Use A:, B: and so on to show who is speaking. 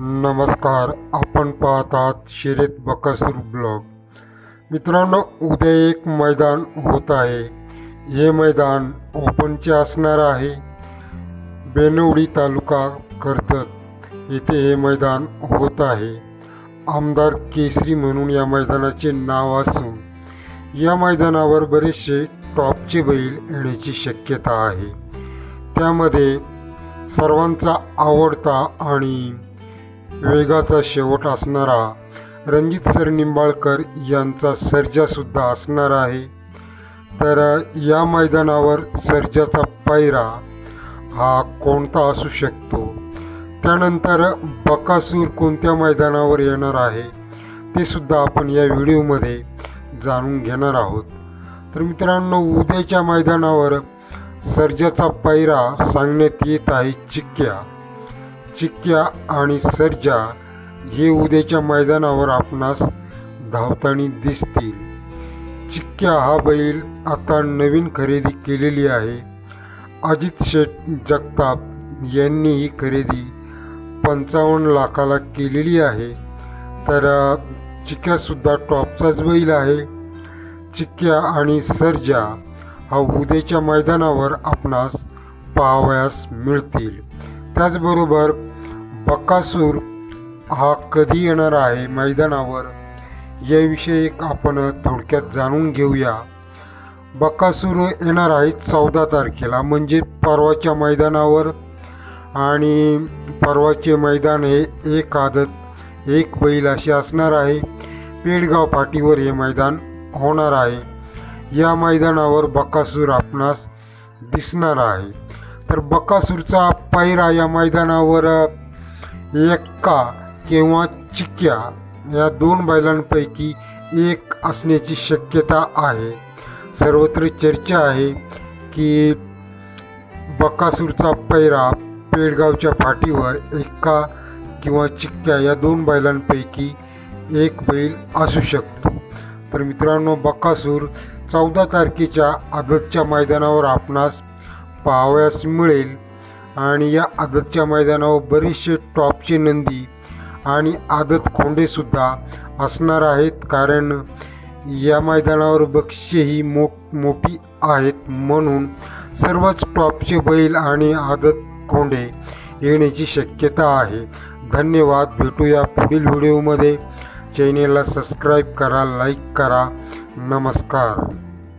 A: नमस्कार आपण पाहत आहात शिरेत बकसूर ब्लॉग. मित्रांनो उद्या एक मैदान होत आहे. हे मैदान ओपनचे असणार आहे. बेनवडी तालुका कर्जत येथे हे मैदान होत आहे. आमदार केसरी म्हणून या मैदानाचे नाव असून या मैदानावर बरेचसे टॉपचे बैल येण्याची शक्यता आहे. त्यामध्ये सर्वांचा आवडता आणि वेगाचा शेवट असणारा रणजित सर निंबाळकर यांचा सर्जासुद्धा असणार आहे. तर या मैदानावर सर्जाचा पायरा हा कोणता असू शकतो? त्यानंतर बकासूर कोणत्या मैदानावर येणार आहे? ते सुद्धा आपण या व्हिडिओमध्ये जाणून घेणार आहोत. तर मित्रांनो उद्याच्या मैदानावर सर्जाचा पायरा सांगण्यात येत आहे चिक्क्या. चिक्क्या आणि सर्जा हे उद्याच्या मैदानावर आपणास धावताना दिसतील. चिक्क्या हा बैल आता नवीन खरेदी केलेली आहे. अजित शेठ जगताप यांनी ही खरेदी पंचावन्न लाखाला केलेली आहे. तर चिक्क्यासुद्धा टॉपचाच बैल आहे. चिक्क्या आणि सर्जा हा उद्याच्या मैदानावर आपणास पाहावयास मिळतील. त्याचबरोबर बकासूर हा कधी येणार आहे मैदानावर याविषयी आपण थोडक्यात जाणून घेऊया. बकासूर येणार आहे चौदा तारखेला म्हणजे परवाच्या मैदानावर आणि परवाचे मैदान हे एक आदत एक बैल असे असणार आहे. पेडगाव फाटीवर हे मैदान होणार आहे. या मैदानावर बकासूर आपणास दिसणार आहे. तर बकासूरचा पायरा या मैदानावर एक्का किंवा चिक्क्या या दोन बैलांपैकी एक असण्याची शक्यता आहे. सर्वत्र चर्चा आहे की बकासूरचा पैरा पेडगावच्या फाटीवर एक्का किंवा चिक्क्या या दोन बैलांपैकी एक बैल असू शकतो. तर मित्रांनो बकासूर चौदा तारखेच्या आदतच्या मैदानावर आपणास पाहावयास मिळेल. आणि या आदतच्या मैदानावर बरेचसे टॉपचे नंदी आणि आदत खोंडेसुद्धा असणार आहेत. कारण या मैदानावर बक्षीसेही मोठ मोठी आहेत म्हणून सर्वच टॉपचे बैल आणि आदत खोंडे येण्याची शक्यता आहे. धन्यवाद. भेटूया पुढील व्हिडिओमध्ये. चॅनेलला सबस्क्राईब करा लाईक करा. नमस्कार.